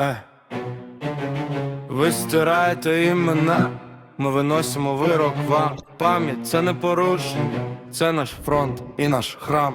Е. Ви стираєте імена, ми виносимо вирок вам. Пам'ять це не порушення, це наш фронт і наш храм.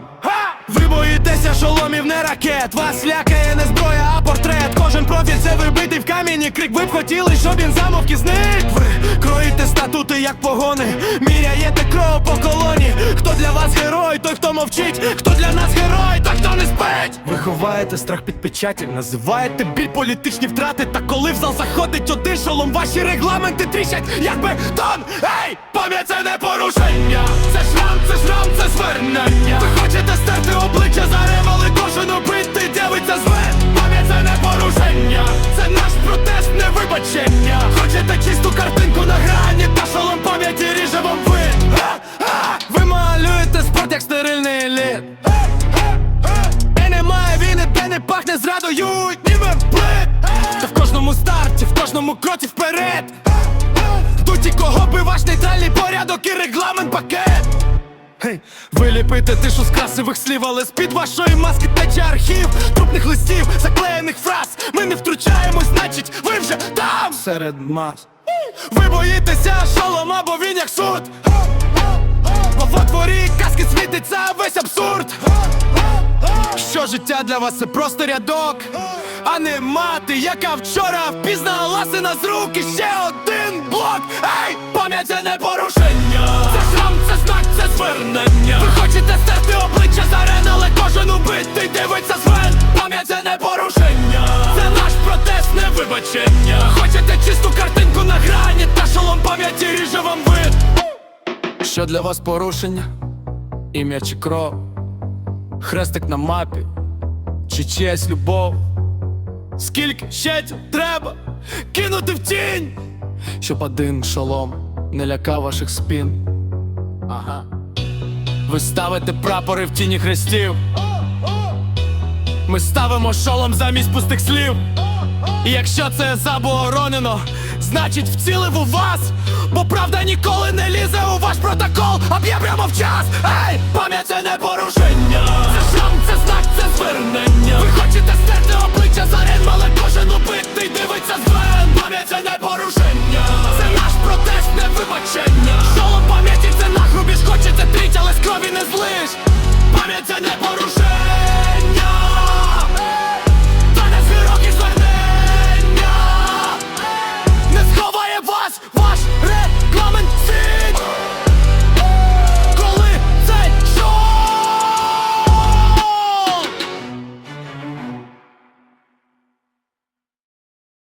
Ви боїтеся шоломів, не ракет. Вас лякає не зброя, а портрет. Кожен профіль це вибитий в камені крик. Ви б хотіли, щоб він замовки зник. Ви кроїте статути, як погони. Міряєте кров по колоні. Хто для вас герой, той, хто мовчить, хто для нас герой, той, хто не спить. Ви ховаєте страх під печаті, називаєте біль політичні втрати. Та коли в зал заходить один шолом, ваші регламенти тріщать, як бетон. Ей, пам'ять це не порушення. Це шрам, це шрам, це Війни, де не пахне зрадою, ніби плит Та в кожному старті, в кожному кроці вперед. Тут і кого би ваш нейтральний порядок і регламент пакет. Гей, ви тишу з красивих слів, але з-під вашої маски тече архів Трупних листів, заклеєних фраз. Ми не втручаємось, значить ви вже там. Серед мас. Ви боїтеся шолома, бо він як суд. Бо в отворі казки світиться весь абсурд життя для вас це просто рядок, а не мати, яка вчора впізнала ласина з рук ще один блок. Ей, пам'ять це не порушення. Це шрам, це знак, це звернення. Ви хочете стерти обличчя з арен, але кожен убитий дивиться звен. Пам'ять це не порушення. Це наш протест, не вибачення. Хочете чисту картинку на грані, та шолом пам'яті ріже вам вид. Що для вас порушення? Ім'я чи кров? Хрестик на мапі, чи чиясь любов. Скільки ще треба кинути в тінь, щоб один шолом не лякав ваших спін. Ага. Ви ставите прапори в тіні хрестів. Ми ставимо шолом замість пустих слів. І якщо це заборонено, значить вцілив у вас, бо правда ніколи не лізе у ваш протокол, а б'є прямо в час. Ей, пам'ять це не порушення. крові не злиш, пам'яття не порушить